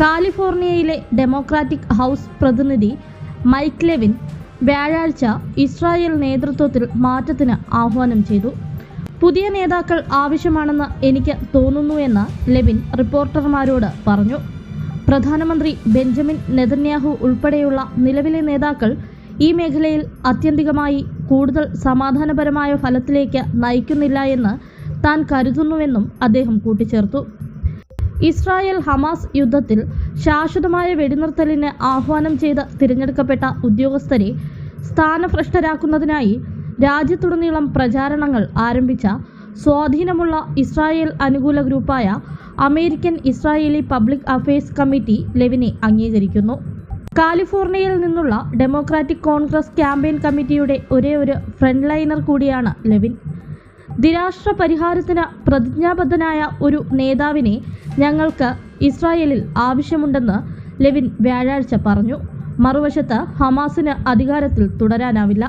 കാലിഫോർണിയയിലെ democratic house പ്രതിനിധി Mike Levin വ്യാഴാഴ്ച ഇസ്രായേൽ നേതൃത്വത്തിൽ മാറ്റത്തിന് ആഹ്വാനം ചെയ്തു. പുതിയ നേതാക്കൾ ആവശ്യമാണെന്ന് എനിക്ക് തോന്നുന്നു എന്ന് ലെവിൻ റിപ്പോർട്ടർമാരോട് പറഞ്ഞു. പ്രധാനമന്ത്രി ബെഞ്ചമിൻ നെതന്യാഹു ഉൾപ്പെടെയുള്ള നിലവിലെ നേതാക്കൾ ഈ മേഖലയിൽ ആത്യന്തികമായി കൂടുതൽ സമാധാനപരമായ ഫലത്തിലേക്ക് നയിക്കുന്നില്ല എന്ന് താൻ കരുതുന്നുവെന്നും അദ്ദേഹം കൂട്ടിച്ചേർത്തു. ഇസ്രായേൽ ഹമാസ് യുദ്ധത്തിൽ ശാശ്വതമായ വെടിനിർത്തലിന് ആഹ്വാനം ചെയ്ത് തിരഞ്ഞെടുക്കപ്പെട്ട ഉദ്യോഗസ്ഥരെ സ്ഥാനഭ്രഷ്ടരാക്കുന്നതിനായി രാജ്യത്തുടനീളം പ്രചാരണങ്ങൾ ആരംഭിച്ച സ്വാധീനമുള്ള ഇസ്രായേൽ അനുകൂല ഗ്രൂപ്പായ American Israeli public affairs committee ലെവിനെ അംഗീകരിക്കുന്നു. കാലിഫോർണിയയിൽ നിന്നുള്ള ഡെമോക്രാറ്റിക് കോൺഗ്രസ് ക്യാമ്പയിൻ കമ്മിറ്റിയുടെ ഒരേ ഒരു ഫ്രണ്ട് ലൈനർ കൂടിയാണ് ലെവിൻ. ദ്വിരാഷ്ട്ര പരിഹാരത്തിന് പ്രതിജ്ഞാബദ്ധനായ ഒരു നേതാവിനെ ഞങ്ങൾക്ക് ഇസ്രായേലിൽ ആവശ്യമുണ്ടെന്ന് ലെവിൻ വ്യാഴാഴ്ച പറഞ്ഞു. മറുവശത്ത് ഹമാസിന് അധികാരത്തിൽ തുടരാനാവില്ല.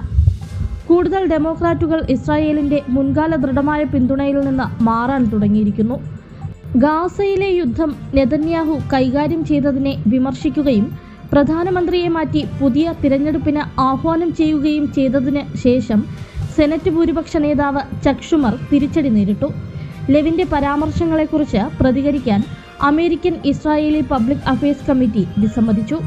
കൂടുതൽ ഡെമോക്രാറ്റുകൾ ഇസ്രായേലിന്റെ മുൻകാല ദൃഢമായ പിന്തുണയിൽ നിന്ന് മാറാൻ തുടങ്ങിയിരിക്കുന്നു. ഗാസയിലെ യുദ്ധം നെതന്യാഹു കൈകാര്യം ചെയ്തതിനെ വിമർശിക്കുകയും പ്രധാനമന്ത്രിയെ മാറ്റി പുതിയ തിരഞ്ഞെടുപ്പിന് ആഹ്വാനം ചെയ്യുകയും ചെയ്തതിന് ശേഷം സെനറ്റ് ഭൂരിപക്ഷ നേതാവ് ചക്ഷുമർ തിരിച്ചടി നേരിട്ടു. ലെവിന്റെ പരാമർശങ്ങളെക്കുറിച്ച് പ്രതികരിക്കാൻ American Israeli public affairs committee വിസമ്മതിച്ചു.